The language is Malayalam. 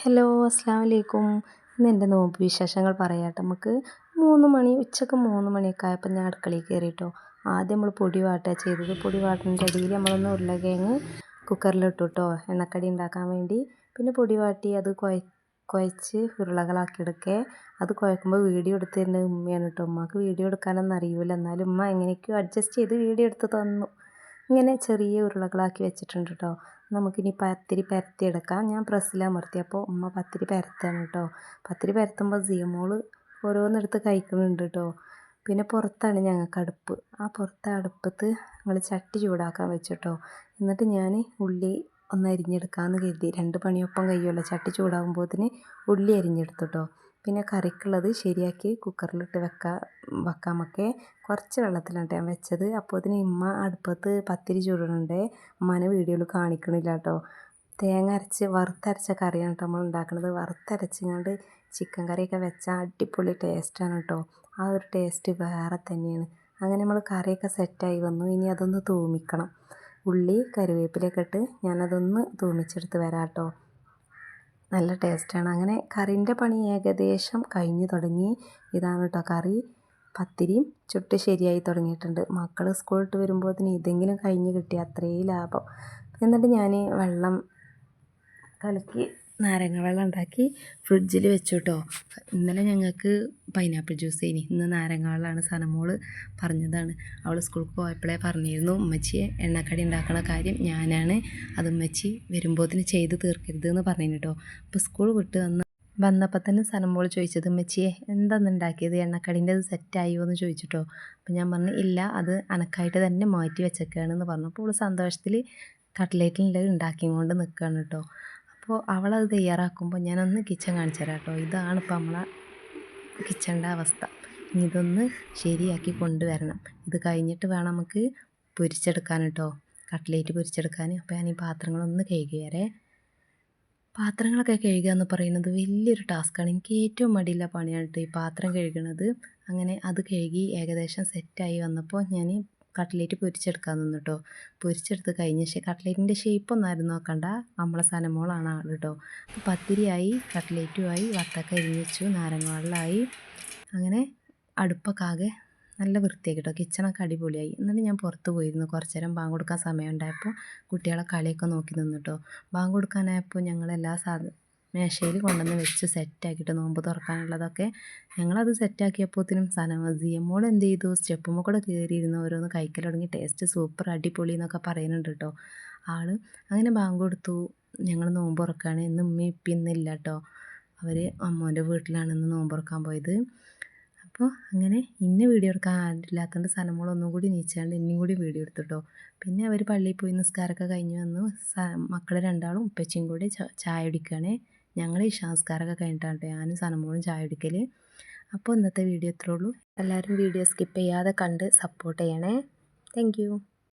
ഹലോ അസ്സാം വലൈക്കും ഇന്ന് എന്റെ നോമ്പ് വിശേഷങ്ങൾ പറയാട്ടോ. നമുക്ക് മൂന്ന് മണി ഉച്ചയ്ക്ക് മൂന്ന് മണിയൊക്കെ ആയപ്പോൾ ഞാൻ അടുക്കളയിൽ കയറിയിട്ടോ. ആദ്യം നമ്മൾ പൊടി വാട്ടുക ചെയ്തത്. പൊടി വാട്ടുന്നതിന്റെ അടിയിൽ നമ്മളൊന്ന് ഉരുളകിഴങ്ങ് കുക്കറിലിട്ടു കേട്ടോ എണ്ണക്കടി ഉണ്ടാക്കാൻ വേണ്ടി. പിന്നെ പൊടി വാട്ടി അത് കുഴ കുഴച്ച് ഉരുളകളാക്കി എടുക്കുക. അത് കുഴക്കുമ്പോൾ വീഡിയോ എടുത്ത് തരുന്നത് ഉമ്മയാണ് കേട്ടോ. ഉമ്മക്ക് വീഡിയോ എടുക്കാനൊന്നും അറിയില്ല എന്നാലും ഉമ്മ എങ്ങനെയൊക്കെയോ അഡ്ജസ്റ്റ് ചെയ്ത് വീഡിയോ എടുത്ത് തന്നു. ഇങ്ങനെ ചെറിയ ഉരുളകളാക്കി വെച്ചിട്ടുണ്ട് കേട്ടോ നമുക്കിനി പത്തിരി പരത്തിയെടുക്കാം. ഞാൻ പ്രസ്സിൽ അമർത്തിയപ്പോൾ ഉമ്മ പത്തിരി പരത്താണ് കേട്ടോ പത്തിരി പരത്തുമ്പോൾ സിയമോൾ ഓരോന്നെടുത്ത് കഴിക്കുന്നുണ്ട് കേട്ടോ പിന്നെ പുറത്താണ് ഞങ്ങൾക്ക് അടുപ്പ്. ആ പുറത്തെ അടുപ്പത്ത് ഞങ്ങൾ ചട്ടി ചൂടാക്കാൻ വെച്ചിട്ടോ എന്നിട്ട് ഞാൻ ഉള്ളി ഒന്ന് അരിഞ്ഞെടുക്കാമെന്ന് കരുതി. രണ്ട് പണിയൊപ്പം കഴിയുമല്ലോ ചട്ടി ചൂടാകുമ്പോഴത്തിന് ഉള്ളി അരിഞ്ഞെടുത്തു കേട്ടോ പിന്നെ കറിക്കുള്ളത് ശരിയാക്കി കുക്കറിലിട്ട് വെക്കാൻ വെക്കാമൊക്കെ. കുറച്ച് വെള്ളത്തിലാണ് ഞാൻ വെച്ചത്. അപ്പോൾ അതിന് ഇമ്മ അടുപ്പത്ത് പത്തിരി ചൂടുന്നുണ്ട് ഉമ്മാനെ വീഡിയോയിൽ കാണിക്കണില്ല കേട്ടോ. തേങ്ങ അരച്ച് വറുത്തരച്ച കറിയാണ് കേട്ടോ നമ്മൾ ഉണ്ടാക്കുന്നത് വറുത്തരച്ചങ്ങാണ്ട് ചിക്കൻ കറിയൊക്കെ വെച്ചാൽ അടിപൊളി ടേസ്റ്റാണ് കേട്ടോ. ആ ഒരു ടേസ്റ്റ് വേറെ തന്നെയാണ്. അങ്ങനെ നമ്മൾ കറിയൊക്കെ സെറ്റായി വന്നു. ഇനി അതൊന്ന് തൂമിക്കണം. ഉള്ളി കറിവേപ്പിലൊക്കെ ഇട്ട് ഞാനതൊന്ന് തൂമിച്ചെടുത്ത് വരാം കേട്ടോ. നല്ല ടേസ്റ്റാണ്. അങ്ങനെ കറിന്റെ പണി ഏകദേശം കഴിഞ്ഞു തുടങ്ങി. ഇതാണ് കേട്ടോ കറി. പത്തിരിയും ചുട്ട് ശരിയായി തുടങ്ങിയിട്ടുണ്ട്. മക്കൾ സ്കൂളിട്ട് വരുമ്പോഴത്തേന് ഇതെങ്കിലും കഴിഞ്ഞ് കിട്ടിയ അത്രയും ലാഭം. എന്നിട്ട് ഞാൻ വെള്ളം കലക്കി നാരങ്ങ വെള്ളം ഉണ്ടാക്കി ഫ്രിഡ്ജിൽ വെച്ചു കേട്ടോ ഇന്നലെ ഞങ്ങൾക്ക് പൈനാപ്പിൾ ജ്യൂസ് ഇനി ഇന്ന് നാരങ്ങ വെള്ളമാണ് സനമോൾ പറഞ്ഞതാണ്. അവൾ സ്കൂൾക്ക് പോയപ്പോഴേ പറഞ്ഞിരുന്നു ഉമ്മച്ചിയെ എണ്ണക്കടി ഉണ്ടാക്കുന്ന കാര്യം ഞാനാണ്. അത് ഉമ്മച്ചി വരുമ്പോത്തിന് ചെയ്ത് തീർക്കരുത് എന്ന് പറഞ്ഞു കേട്ടോ അപ്പോൾ സ്കൂൾ വിട്ട് വന്ന് വന്നപ്പോൾ തന്നെ സനമോൾ ചോദിച്ചത് ഉമ്മച്ചിയെ എന്താന്ന് ഉണ്ടാക്കിയത്? എണ്ണക്കടീന്റെ അത് സെറ്റായോ? എന്ന് ചോദിച്ചിട്ടോ അപ്പോൾ ഞാൻ പറഞ്ഞു ഇല്ല അത് അനക്കായിട്ട് തന്നെ മാറ്റി വെച്ചേക്കാണെന്ന് പറഞ്ഞു. അപ്പോൾ സന്തോഷത്തിൽ കട്ട്ലേറ്റിന്റെ ഉണ്ടാക്കിയും കൊണ്ട് നിൽക്കുകയാണ് കേട്ടോ അപ്പോൾ അവളത് തയ്യാറാക്കുമ്പോൾ ഞാനൊന്ന് കിച്ചൺ കാണിച്ചു തരാം കേട്ടോ ഇതാണ് ഇപ്പോൾ നമ്മളെ കിച്ചണിന്റെ അവസ്ഥ. ഇനി ഇതൊന്ന് ശരിയാക്കി കൊണ്ടുവരണം. ഇത് കഴിഞ്ഞിട്ട് വേണം നമുക്ക് പൊരിച്ചെടുക്കാൻ കേട്ടോ. കട്ട്ലേറ്റ് പൊരിച്ചെടുക്കാൻ. അപ്പോൾ ഞാൻ ഈ പാത്രങ്ങളൊന്ന് കഴുകി വരെ പാത്രങ്ങളൊക്കെ കഴുകുക എന്ന് പറയുന്നത് വലിയൊരു ടാസ്ക്കാണ്. എനിക്ക് ഏറ്റവും മടിയുള്ള പണിയാണ് കേട്ടോ ഈ പാത്രം കഴുകണത്. അങ്ങനെ അത് കഴുകി ഏകദേശം സെറ്റായി വന്നപ്പോൾ ഞാൻ കട്ട്ലേറ്റ് പൊരിച്ചെടുക്കാൻ നിന്നു കേട്ടോ പൊരിച്ചെടുത്ത് കഴിഞ്ഞ കട്ട്ലേറ്റിന്റെ ഷേപ്പൊന്നായിരുന്നു നോക്കണ്ട. നമ്മളെ സനമോളാണ് ആൾ കേട്ടോ. അപ്പോൾ പത്തിരിയായി കട്ട്ലേറ്റുമായി വത്തക്ക അരിഞ്ഞ് വെച്ചു നാരങ്ങ അങ്ങനെ അടുപ്പൊക്കെ ആകെ നല്ല വൃത്തിയാക്കി കേട്ടോ കിച്ചണൊക്കെ അടിപൊളിയായി. എന്നിട്ട് ഞാൻ പുറത്ത് പോയിരുന്നു. കുറച്ച് നേരം ബാങ്ക് കൊടുക്കാൻ സമയം ഉണ്ടായപ്പോൾ കുട്ടികളെ കളിയൊക്കെ നോക്കി നിന്നു കേട്ടോ ബാങ്ക് കൊടുക്കാനായപ്പോൾ ഞങ്ങളെല്ലാ സാധനം മേശയിൽ കൊണ്ടുവന്ന് വെച്ച് സെറ്റാക്കിയിട്ട് നോമ്പ് തുറക്കാനുള്ളതൊക്കെ. ഞങ്ങളത് സെറ്റാക്കിയപ്പോഴത്തേനും സനമസിയമ്മോൾ എന്ത് ചെയ്തു? സ്റ്റെപ്പുമ്പോൾ കൂടെ കയറിയിരുന്ന് ഓരോന്ന് കഴിക്കൽ തുടങ്ങി. ടേസ്റ്റ് സൂപ്പർ അടിപൊളി എന്നൊക്കെ പറയുന്നുണ്ട് കേട്ടോ ആൾ അങ്ങനെ ബാങ്ക് കൊടുത്തു. ഞങ്ങൾ നോമ്പ് തുറക്കുകയാണ് ഇന്ന് ഉമ്മയും ഇപ്പം ഇന്നില്ല കേട്ടോ അവർ അമ്മോന്റെ വീട്ടിലാണ് ഇന്ന് നോമ്പ് തുറക്കാൻ പോയത്. അപ്പോൾ അങ്ങനെ ഇന്ന വീഡിയോ എടുക്കാൻ ആരില്ലാത്തതുകൊണ്ട് സനമോളൊന്നും കൂടി നീച്ചാണ്ട് ഇന്നും കൂടി വീഡിയോ എടുത്തിട്ടോ പിന്നെ അവർ പള്ളിയിൽ പോയി നിസ്കാരമൊക്കെ കഴിഞ്ഞ് വന്നു. മക്കൾ രണ്ടാളും ഉപ്പച്ചയും കൂടി ചായ കുടിക്കുകയാണേ ഞങ്ങൾ ഈ സംസ്കാരമൊക്കെ കഴിഞ്ഞിട്ടാണ് ഞാനും സനമോളും ചായ കുടിക്കൽ അപ്പോൾ ഇന്നത്തെ വീഡിയോ ഇത്രേ ഉള്ളൂ. എല്ലാവരും വീഡിയോ സ്കിപ്പ് ചെയ്യാതെ കണ്ട് സപ്പോർട്ട് ചെയ്യണേ. താങ്ക്